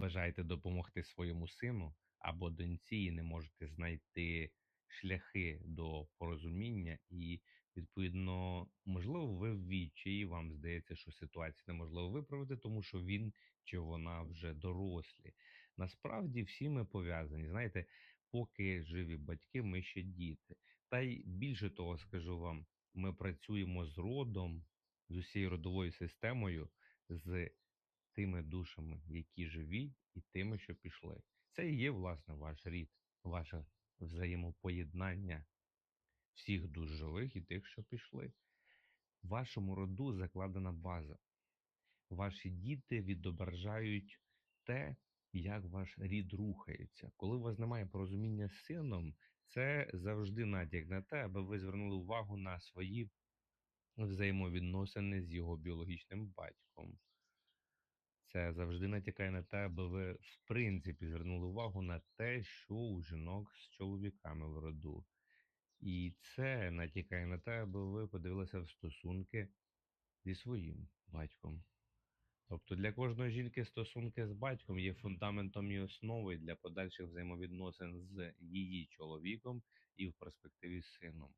бажаєте допомогти своєму сину або доньці і не можете знайти шляхи до порозуміння, і відповідно, можливо, ви в відчаї, вам здається, що ситуацію неможливо виправити, тому що він чи вона вже дорослі. Насправді всі ми пов'язані. Знаєте, поки живі батьки, ми ще діти. Та й більше того, скажу вам, ми працюємо з родом, з усією родовою системою, з тими душами, які живі, і тими, що пішли. Це і є, власне, ваш рід, ваше взаємопоєднання всіх душ живих і тих, що пішли. В вашому роду закладена база. Ваші діти відображають те, як ваш рід рухається. Коли у вас немає порозуміння з сином, це завжди натяк на те, аби ви звернули увагу на свої взаємовідносини з його біологічним батьком. Це завжди натякає на те, аби ви в принципі звернули увагу на те, що у жінок з чоловіками в роду. І це натякає на те, аби ви подивилися в стосунки зі своїм батьком. Тобто для кожної жінки стосунки з батьком є фундаментом і основою для подальших взаємовідносин з її чоловіком і в перспективі з сином.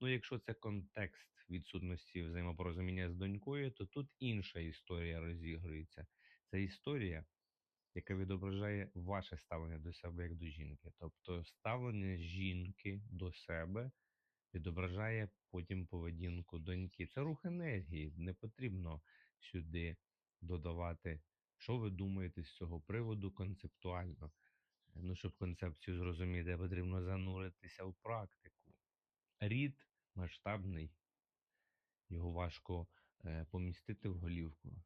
Ну, якщо це контекст відсутності взаємопорозуміння з донькою, то тут інша історія розігрується. Це історія, яка відображає ваше ставлення до себе як до жінки. Тобто ставлення жінки до себе відображає потім поведінку доньки. Це рух енергії. Не потрібно сюди додавати, що ви думаєте з цього приводу концептуально. Ну, щоб концепцію зрозуміти, потрібно зануритися в практику. Рід масштабний, його важко е, помістити в голівку.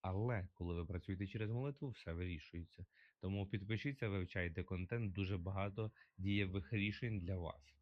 Але коли ви працюєте через молитву, все вирішується. Тому підпишіться, вивчайте контент, дуже багато дієвих рішень для вас.